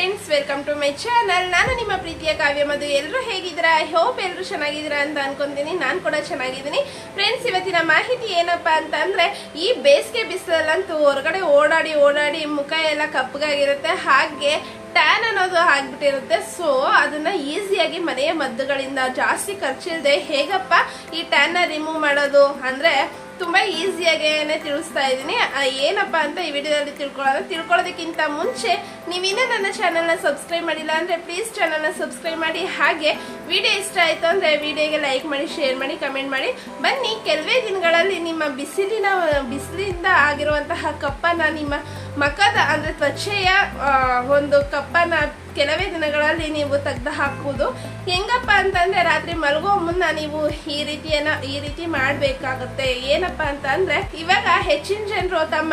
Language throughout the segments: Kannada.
Friends welcome to my channel ನಾನು ನಿಮ್ಮ ಪ್ರೀತಿಯ ಕಾವ್ಯ ಮಧು. ಎಲ್ಲರೂ ಹೇಗಿದ್ದೀರಾ? ಐ ಹೋಪ್ ಎಲ್ಲರೂ ಚೆನ್ನಾಗಿದ್ದೀರಾ ಅಂತ ಅನ್ಕೊಂತೀನಿ. ನಾನು ಕೂಡ ಚೆನ್ನಾಗಿದ್ದೀನಿ. ಫ್ರೆಂಡ್ಸ್ ಇವತ್ತಿನ ಮಾಹಿತಿ ಏನಪ್ಪಾ ಅಂತ ಅಂದ್ರೆ ಈ ಬೇಸಿಗೆ ಬಿಸಿಲಲ್ಲಂತೂ ಹೊರಗಡೆ ಓಡಾಡಿ ಓಡಾಡಿ ಮುಖ ಎಲ್ಲ ಕಪ್ಪಗಾಗಿರುತ್ತೆ. ಹಾಗೆ ಟ್ಯಾನ್ ಅನ್ನೋದು ಆಗ್ಬಿಟ್ಟಿರುತ್ತೆ. ಸೊ ಅದನ್ನ ಈಸಿಯಾಗಿ ಮನೆಯ ಮದ್ದುಗಳಿಂದ ಜಾಸ್ತಿ ಖರ್ಚಿಲ್ಲದೆ ಹೇಗಪ್ಪ ಈ ಟ್ಯಾನ್ನ ರಿಮೂವ್ ಮಾಡೋದು? ಅಂದ್ರೆ ತುಂಬಾ ಈಸಿಯಾಗೇನೆ ತಿಳಿಸ್ತಾ ಇದ್ದೀನಿ. ಏನಪ್ಪ ಅಂತ ಈ ವಿಡಿಯೋದಲ್ಲಿ ತಿಳ್ಕೊಳ್ಳೋದು. ತಿಳ್ಕೊಳ್ಳೋದಕ್ಕಿಂತ ಮುಂಚೆ ನೀವಿನ್ನೂ ನನ್ನ ಚಾನೆಲ್ನ ಸಬ್ಸ್ಕ್ರೈಬ್ ಮಾಡಿಲ್ಲ ಅಂದ್ರೆ ಪ್ಲೀಸ್ ಚಾನೆಲ್ನ ಸಬ್ಸ್ಕ್ರೈಬ್ ಮಾಡಿ. ಹಾಗೆ ವಿಡಿಯೋ ಇಷ್ಟ ಆಯ್ತು ಅಂದ್ರೆ ವಿಡಿಯೋಗೆ ಲೈಕ್ ಮಾಡಿ ಶೇರ್ ಮಾಡಿ ಕಮೆಂಟ್ ಮಾಡಿ. ಬನ್ನಿ, ಕೆಲವೇ ದಿನಗಳಲ್ಲಿ ನಿಮ್ಮ ಬಿಸಿಲಿನ, ಬಿಸಿಲಿಂದ ಆಗಿರುವಂತಹ ಕಪ್ಪನ್ನು ನಿಮ್ಮ ಮಖದ ಅಂದ್ರೆ ತ್ವಚೆಯ ಒಂದು ಕಪ್ಪನ್ನ ಕೆಲವೇ ದಿನಗಳಲ್ಲಿ ನೀವು ತೆಗ್ದು ಹಾಕುವುದು ಹೆಂಗಪ್ಪ ಅಂತಂದ್ರೆ ರಾತ್ರಿ ಮಲಗೋ ಮುನ್ನ ನೀವು ಈ ರೀತಿಯನ್ನ, ಈ ರೀತಿ ಮಾಡಬೇಕಾಗುತ್ತೆ. ಏನಪ್ಪಾ ಅಂತ ಅಂದ್ರೆ ಇವಾಗ ಹೆಚ್ಚಿನ ಜನರು ತಮ್ಮ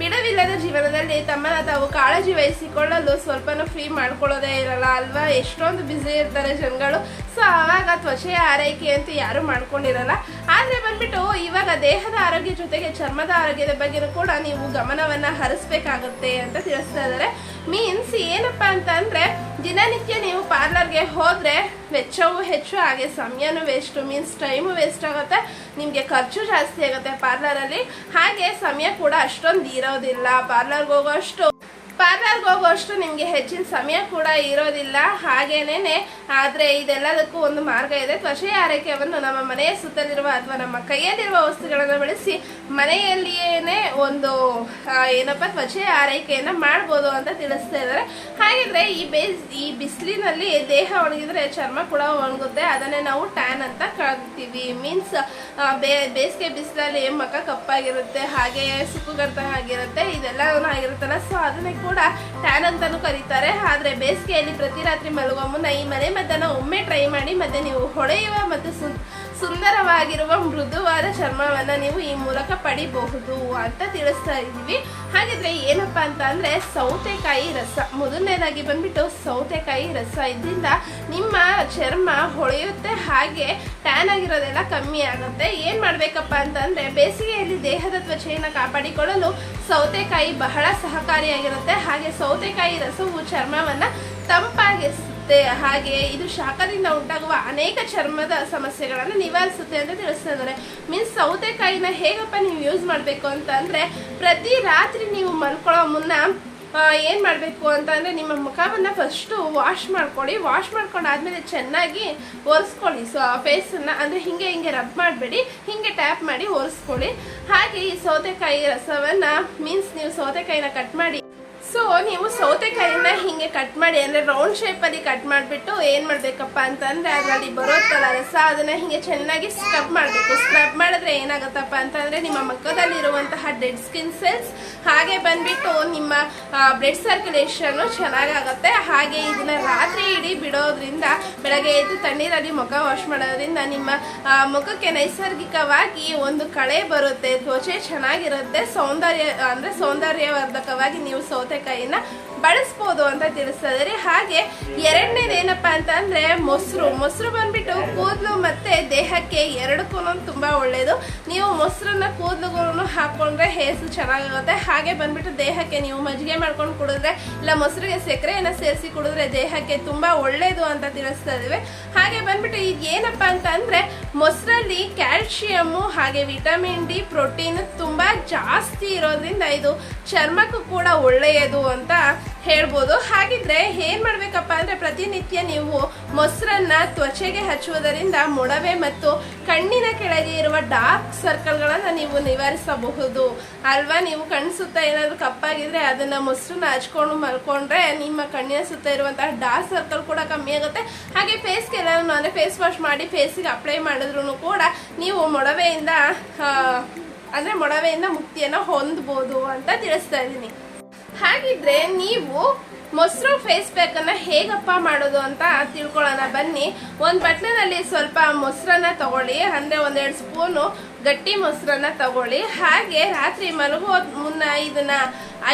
ಬಿಡುವಿಲ್ಲದ ಜೀವನದಲ್ಲಿ ತಮ್ಮನ್ನ ತಾವು ಕಾಳಜಿ ವಹಿಸಿಕೊಳ್ಳಲು ಸ್ವಲ್ಪನೂ ಫ್ರೀ ಮಾಡ್ಕೊಳ್ಳೋದೇ ಇರಲ್ಲ ಅಲ್ವಾ? ಎಷ್ಟೊಂದು ಬ್ಯುಸಿ ಇರ್ತಾರೆ ಜನಗಳು. ಸೊ ಆವಾಗ ತ್ವಚೆಯ ಆರೈಕೆ ಅಂತ ಯಾರು ಮಾಡ್ಕೊಂಡಿರಲ್ಲ. ಆದ್ರೆ ಬಂದ್ಬಿಟ್ಟು, ಇವಾಗ ದೇಹದ ಆರೋಗ್ಯ ಜೊತೆಗೆ ಚರ್ಮದ ಆರೋಗ್ಯದ ಬಗ್ಗೆನೂ ಕೂಡ ನೀವು ಗಮನವನ್ನ ಹರಿಸ್ಬೇಕಾಗುತ್ತೆ ಅಂತ ತಿಳಿಸ್ತಾ ಇದ್ದಾರೆ. ಮೀನ್ಸ್ ಏನಪ್ಪಾ ಅಂತ ಅಂದ್ರೆ ದಿನನಿತ್ಯ ನೀವು ಪಾರ್ಲರ್ಗೆ ಹೋದ್ರೆ ವೆಚ್ಚವೂ ಹೆಚ್ಚು, ಹಾಗೆ ಸಮಯನೂ ವೇಸ್ಟು ಮೀನ್ಸ್ ಟೈಮು ವೇಸ್ಟ್ ಆಗುತ್ತೆ. ನಿಮಗೆ ಖರ್ಚು ಜಾಸ್ತಿ ಆಗುತ್ತೆ ಪಾರ್ಲರಲ್ಲಿ ಹಾಗೆ ಸಮಯ ಕೂಡ ಅಷ್ಟೊಂದು ಇರೋದಿಲ್ಲ. ಪಾರ್ಲರ್ಗೆ ಹೋಗೋಷ್ಟು ಪಾರ್ಲರ್ಗೆ ಹೋಗುವಷ್ಟು ನಿಮಗೆ ಹೆಚ್ಚಿನ ಸಮಯ ಕೂಡ ಇರೋದಿಲ್ಲ. ಹಾಗೇನೇನೆ, ಆದರೆ ಇದೆಲ್ಲದಕ್ಕೂ ಒಂದು ಮಾರ್ಗ ಇದೆ. ತ್ವಚೆಯ ಆರೈಕೆಯನ್ನು ನಮ್ಮ ಮನೆಯ ಸುತ್ತಲಿರುವ ಅಥವಾ ನಮ್ಮ ಕೈಯಲ್ಲಿರುವ ವಸ್ತುಗಳನ್ನು ಬಳಸಿ ಮನೆಯಲ್ಲಿಯೇನೆ ಒಂದು ಏನಪ್ಪ, ತ್ವಚೆ ಆರೈಕೆಯನ್ನು ಮಾಡ್ಬೋದು ಅಂತ ತಿಳಿಸ್ತಾ ಇದ್ದಾರೆ. ಹಾಗಿದ್ರೆ ಈ ಬೇಸ್, ಈ ಬಿಸಿಲಿನಲ್ಲಿ ದೇಹ ಒಣಗಿದ್ರೆ ಚರ್ಮ ಕೂಡ ಒಣಗುತ್ತೆ. ಅದನ್ನೇ ನಾವು ಟ್ಯಾನ್ ಅಂತ ಕರಿತೀವಿ ಮೀನ್ಸ್ ಬೇಸಿಗೆ ಬಿಸಿಲಲ್ಲಿ ಮುಖ ಕಪ್ಪಾಗಿರುತ್ತೆ, ಹಾಗೆ ಸುಕ್ಕುಗರ್ತ ಆಗಿರುತ್ತೆ ಇದೆಲ್ಲ ಆಗಿರುತ್ತಲ್ಲ. ಸೊ ಅದನ್ನೇ ಕೂಡ ಟ್ಯಾನ್ ಅಂತಲೂ ಕರೀತಾರೆ. ಆದರೆ ಬೇಸಿಗೆಯಲ್ಲಿ ಪ್ರತಿ ರಾತ್ರಿ ಮಲಗುವ ಮುನ್ನ ಈ ಮನೆ ಮದ್ದನ್ನು ಒಮ್ಮೆ ಟ್ರೈ ಮಾಡಿ, ಮತ್ತೆ ನೀವು ಹೊಳೆಯುವ ಮತ್ತು ಸು- ಸುಂದರವಾಗಿರುವ ಮೃದುವಾದ ಚರ್ಮವನ್ನು ನೀವು ಈ ಮೂಲಕ ಪಡಿಬಹುದು ಅಂತ ತಿಳಿಸ್ತಾ ಇದ್ದೀವಿ. ಹಾಗಿದ್ರೆ ಏನಪ್ಪ ಅಂತ ಅಂದ್ರೆ ಸೌತೆಕಾಯಿ ರಸ. ಮೊದಲನೇದಾಗಿ ಬಂದ್ಬಿಟ್ಟು ಸೌತೆಕಾಯಿ ರಸ ಇದರಿಂದ ನಿಮ್ಮ ಚರ್ಮ ಹೊಳೆಯುತ್ತೆ, ಹಾಗೆ ಟ್ಯಾನ್ ಆಗಿರೋದೆಲ್ಲ ಕಮ್ಮಿ ಆಗುತ್ತೆ. ಏನ್ ಮಾಡ್ಬೇಕಪ್ಪ ಅಂತಂದ್ರೆ ಬೇಸಿಗೆಯಲ್ಲಿ ದೇಹದ ತ್ವಚೆಯನ್ನು ಕಾಪಾಡಿಕೊಳ್ಳಲು ಸೌತೆಕಾಯಿ ಬಹಳ ಸಹಕಾರಿಯಾಗಿರುತ್ತೆ. ಹಾಗೆ ಸೌತೆಕಾಯಿ ರಸವು ಚರ್ಮವನ್ನ ತಂಪಾಗಿಸುತ್ತೆ ಹಾಗೆ ಇದು ಶಾಖದಿಂದ ಉಂಟಾಗುವ ಅನೇಕ ಚರ್ಮದ ಸಮಸ್ಯೆಗಳನ್ನು ನಿವಾರಿಸುತ್ತೆ ಅಂತ ತಿಳಿಸ್ತಾ ಇದ್ದಾರೆ. ಮೀನ್ಸ್ ಸೌತೆಕಾಯಿನ ಹೇಗಪ್ಪ ನೀವು ಯೂಸ್ ಮಾಡಬೇಕು ಅಂತ ಅಂದ್ರೆ ಪ್ರತಿ ರಾತ್ರಿ ನೀವು ಮಲ್ಕೊಳ್ಳೋ ಮುನ್ನ ಏನು ಮಾಡಬೇಕು ಅಂದ್ರೆ ನಿಮ್ಮ ಮುಖವನ್ನ ಫಸ್ಟ್ ವಾಶ್ ಮಾಡ್ಕೊಳ್ಳಿ. ವಾಶ್ ಮಾಡ್ಕೊಂಡಾದ್ಮೇಲೆ ಚೆನ್ನಾಗಿ ಒರೆಸ್ಕೊಳ್ಳಿ. ಸೊ ಫೇಸನ್ನ ಅಂದ್ರೆ ಹಿಂಗೆ ಹಿಂಗೆ ರಬ್ ಮಾಡಬೇಡಿ. ಹಿಂಗೆ ಟ್ಯಾಪ್ ಮಾಡಿ ಒರೆಸ್ಕೊಳ್ಳಿ. ಹಾಗೆ ಈ ಸೌತೆಕಾಯಿ ರಸವನ್ನ ಮೀನ್ಸ್ ನೀವು ಸೌತೆಕಾಯಿನ ಕಟ್ ಮಾಡಿ ಸೊ ನೀವು ಸೌತೆಕಾಯಿನ ಹಿಂಗೆ ಕಟ್ ಮಾಡಿ, ಅಂದ್ರೆ ರೌಂಡ್ ಶೇಪ್ ಅಲ್ಲಿ ಕಟ್ ಮಾಡಿಬಿಟ್ಟು ಏನ್ ಮಾಡ್ಬೇಕಪ್ಪ ಅಂತಂದ್ರೆ ಅದರಲ್ಲಿ ಬರೋತ್ತಲ್ಲ ರಸ, ಅದನ್ನ ಹಿಂಗೆ ಚೆನ್ನಾಗಿ ಸ್ಕ್ರಬ್ ಮಾಡಬೇಕು. ಸ್ಕ್ರಬ್ ಮಾಡಿದ್ರೆ ಏನಾಗುತ್ತಪ್ಪ ಅಂತಂದ್ರೆ ನಿಮ್ಮ ಮುಖದಲ್ಲಿರುವಂತಹ ಡೆಡ್ ಸ್ಕಿನ್ ಸೆಲ್ಸ್ ಹಾಗೆ ಬಂದ್ಬಿಟ್ಟು ನಿಮ್ಮ ಬ್ಲಡ್ ಸರ್ಕ್ಯುಲೇಷನ್ ಚೆನ್ನಾಗಾಗುತ್ತೆ. ಹಾಗೆ ಇದನ್ನ ರಾತ್ರಿ ಇಡೀ ಬಿಡೋದ್ರಿಂದ, ಬೆಳಗ್ಗೆ ಎದ್ದು ತಣ್ಣೀರಲ್ಲಿ ಮುಖ ವಾಶ್ ಮಾಡೋದ್ರಿಂದ ನಿಮ್ಮ ಮುಖಕ್ಕೆ ನೈಸರ್ಗಿಕವಾಗಿ ಒಂದು ಕಳೆ ಬರುತ್ತೆ, ತ್ವಚೆ ಚೆನ್ನಾಗಿರುತ್ತೆ. ಸೌಂದರ್ಯ, ಅಂದ್ರೆ ಸೌಂದರ್ಯವರ್ಧಕವಾಗಿ ನೀವು ಸೌತೆಕಾಯಿನ ಬಳಸ್ಬೋದು ಅಂತ ತಿಳಿಸ್ತಾ ಇದ್ದಾರೆ ಹಾಗೆ ಎರಡನೇದು ಏನಪ್ಪ ಅಂತ ಅಂದ್ರೆ ಮೊಸರು. ಮೊಸರು ಬಂದ್ಬಿಟ್ಟು ಕೂದಲು ಮತ್ತೆ ದೇಹಕ್ಕೆ ಎರಡಕ್ಕೂ ತುಂಬಾ ಒಳ್ಳೇದು. ನೀವು ಮೊಸರನ್ನ ಕೂದಲುಗೂ ಹಾಕೊಂಡ್ರೆ ಹೇಸು ಚೆನ್ನಾಗಾಗುತ್ತೆ ಹಾಗೆ ಬಂದ್ಬಿಟ್ಟು ದೇಹಕ್ಕೆ ನೀವು ಮಜ್ಜಿಗೆ ಮಾಡ್ಕೊಂಡು ಕುಡಿದ್ರೆ ಇಲ್ಲ ಮೊಸರಿಗೆ ಸಕ್ಕರೆಯನ್ನ ಸೇರಿಸಿ ಕುಡಿದ್ರೆ ದೇಹಕ್ಕೆ ತುಂಬಾ ಒಳ್ಳೇದು ಅಂತ ತಿಳಿಸ್ತಾ ಇದ್ದೀವಿ ಹಾಗೆ ಬಂದ್ಬಿಟ್ಟು ಇದು ಏನಪ್ಪ ಅಂತ ಅಂದ್ರೆ ಮೊಸರಲ್ಲಿ ಕ್ಯಾಲ್ಶಿಯಮ್ಮು ಹಾಗೆ ವಿಟಮಿನ್ ಡಿ, ಪ್ರೋಟೀನ್ ತುಂಬಾ ಜಾಸ್ತಿ ಇರೋದ್ರಿಂದ ಇದು ಚರ್ಮಕ್ಕೂ ಕೂಡ ಒಳ್ಳೆಯದು ಅಂತ ಹೇಳ್ಬೋದು. ಹಾಗಿದ್ರೆ ಏನ್ ಮಾಡ್ಬೇಕಪ್ಪ ಅಂದ್ರೆ ಪ್ರತಿನಿತ್ಯ ನೀವು ಮೊಸರನ್ನ ತ್ವಚೆಗೆ ಹಚ್ಚುವುದರಿಂದ ಮೊಡವೆ ಮತ್ತು ಕಣ್ಣಿನ ಕೆಳಗೆ ಇರುವ ಡಾರ್ಕ್ ಸರ್ಕಲ್ಗಳನ್ನು ನೀವು ನಿವಾರಿಸಬಹುದು. ಅಲ್ವಾ? ನೀವು ಕಣ್ಣು ಸುತ್ತ ಏನಾದ್ರು ಕಪ್ಪಾಗಿದ್ರೆ ಅದನ್ನ ಮೊಸರನ್ನ ಹಚ್ಕೊಂಡು ಮಲ್ಕೊಂಡ್ರೆ ನಿಮ್ಮ ಕಣ್ಣಿನ ಸುತ್ತ ಇರುವಂತಹ ಡಾರ್ಕ್ ಸರ್ಕಲ್ ಕೂಡ ಕಮ್ಮಿ ಆಗುತ್ತೆ. ಹಾಗೆ ಫೇಸ್ಗೆ ಎಲ್ಲಾನು ಅಂದ್ರೆ ಫೇಸ್ ವಾಶ್ ಮಾಡಿ ಫೇಸ್ಗೆ ಅಪ್ಲೈ ಮಾಡಿದ್ರು ಕೂಡ ನೀವು ಮೊಡವೆಯಿಂದ ಅಂದ್ರೆ ಮೊಡವೆಯಿಂದ ಮುಕ್ತಿಯನ್ನ ಹೊಂದಬಹುದು ಅಂತ ತಿಳಿಸ್ತಾ ಇದ್ದೀನಿ. ಹಾಗಿದ್ರೆ ನೀವು ಮೊಸರು ಫೇಸ್ ಪ್ಯಾಕ್ ಅನ್ನ ಹೇಗಪ್ಪ ಮಾಡೋದು ಅಂತ ತಿಳ್ಕೊಳ್ಳೋಣ. ಬನ್ನಿ, ಒಂದು ಬಟ್ಲಿನಲ್ಲಿ ಸ್ವಲ್ಪ ಮೊಸರನ್ನ ತಗೊಳ್ಳಿ, ಅಂದ್ರೆ ಒಂದೆರಡು ಸ್ಪೂನು ಗಟ್ಟಿ ಮೊಸರನ್ನ ತಗೊಳ್ಳಿ. ಹಾಗೆ ರಾತ್ರಿ ಮಲಗೋದ್ ಮುನ್ನ ಇದನ್ನ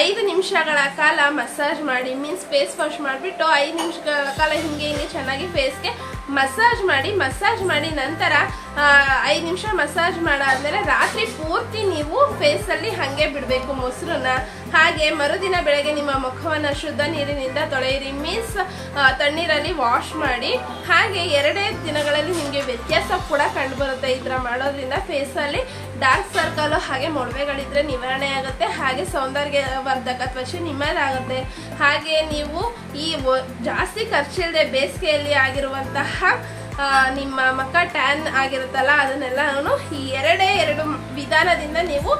ಐದು ನಿಮಿಷಗಳ ಕಾಲ ಮಸಾಜ್ ಮಾಡಿ ಮೀನ್ಸ್ ಫೇಸ್ ವಾಶ್ ಮಾಡಿಬಿಟ್ಟು ಐದು ನಿಮಿಷಗಳ ಕಾಲ ಹಿಂಗೆ ಹಿಂಗೆ ಚೆನ್ನಾಗಿ ಫೇಸ್ಗೆ ಮಸಾಜ್ ಮಾಡಿ ಮಸಾಜ್ ಮಾಡಿ ನಂತರ ಐದು ನಿಮಿಷ ಮಸಾಜ್ ಮಾಡಾದ್ಮೇಲೆ ರಾತ್ರಿ ಪೂರ್ತಿ ನೀವು ಫೇಸಲ್ಲಿ ಹಾಗೆ ಬಿಡಬೇಕು ಮೊಸರನ್ನ. ಹಾಗೆ ಮರುದಿನ ಬೆಳಗ್ಗೆ ನಿಮ್ಮ ಮುಖವನ್ನು ಶುದ್ಧ ನೀರಿನಿಂದ ತೊಳೆಯಿರಿ. ಮೀನ್ಸ್ ತಣ್ಣೀರಲ್ಲಿ ವಾಶ್ ಮಾಡಿ, ಹಾಗೆ ಎರಡೇ ದಿನಗಳಲ್ಲಿ ನಿಮಗೆ ವ್ಯತ್ಯಾಸ ಕೂಡ ಕಂಡು ಬರುತ್ತೆ ಈ ಥರ ಮಾಡೋದ್ರಿಂದ. ಫೇಸಲ್ಲಿ ಡಾರ್ಕ್ ಸರ್ಕಲ್ ಹಾಗೆ ಮೊಡವೆಗಳಿದ್ರೆ ನಿವಾರಣೆ ಆಗುತ್ತೆ, ಹಾಗೆ ಸೌಂದರ್ಯವರ್ಧಕ ತ್ವಚೆ ನಿಮ್ಮದಾಗುತ್ತೆ. ಹಾಗೆ ನೀವು ಈ ಜಾಸ್ತಿ ಖರ್ಚಿಲ್ಲದೆ ಬೇಸಿಗೆಯಲ್ಲಿ ಆಗಿರುವಂತಹ ನಿಮ್ಮ ಮಕ್ಕ ಟ್ಯಾನ್ ಆಗಿರುತ್ತಲ್ಲ ಅದನ್ನೆಲ್ಲ ಈ ಎರಡೇ ಎರಡು ವಿಧಾನದಿಂದ ನೀವು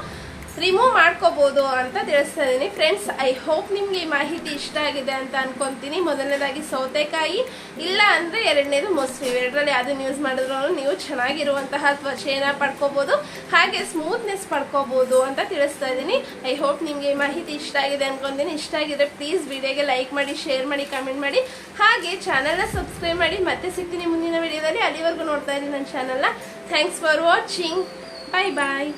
ರಿಮೂವ್ ಮಾಡ್ಕೋಬೋದು ಅಂತ ತಿಳಿಸ್ತಾ ಇದ್ದೀನಿ ಫ್ರೆಂಡ್ಸ್ ಐ ಹೋಪ್ ನಿಮ್ಗೆ ಈ ಮಾಹಿತಿ ಇಷ್ಟ ಆಗಿದೆ ಅಂತ ಅನ್ಕೊಂತೀನಿ. ಮೊದಲನೇದಾಗಿ ಸೌತೆಕಾಯಿ, ಇಲ್ಲ ಅಂದ್ರೆ ಎರಡನೇದು ಮೊಸರು. ಎರಡರಲ್ಲಿ ಅದನ್ನು ಯೂಸ್ ಮಾಡಿದ್ರು ನೀವು ಚೆನ್ನಾಗಿರುವಂತಹ ತ್ವಚೆಯನ್ನು ಪಡ್ಕೋಬೋದು, ಹಾಗೆ ಸ್ಮೂತ್ನೆಸ್ ಪಡ್ಕೋಬೋದು ಅಂತ ತಿಳಿಸ್ತಾ ಇದ್ದೀನಿ ಐ ಹೋಪ್ ನಿಮಗೆ ಈ ಮಾಹಿತಿ ಇಷ್ಟ ಆಗಿದೆ ಅನ್ಕೊಂತೀನಿ. ಇಷ್ಟ ಆಗಿದ್ರೆ ಪ್ಲೀಸ್ ವಿಡಿಯೋಗೆ ಲೈಕ್ ಮಾಡಿ ಶೇರ್ ಮಾಡಿ ಕಮೆಂಟ್ ಮಾಡಿ. ಹಾಗೆ ಚಾನಲ್ನ ಸಬ್ಸ್ಕ್ರೈಬ್ ಮಾಡಿ. ಮತ್ತೆ ಸಿಗ್ತೀನಿ ಮುಂದಿನ ವಿಡಿಯೋದಲ್ಲಿ. ಅಲ್ಲಿವರೆಗೂ ನೋಡ್ತಾ ಇದ್ದೀನಿ ನನ್ನ ಚಾನಲ್ನ thanks for watching bye bye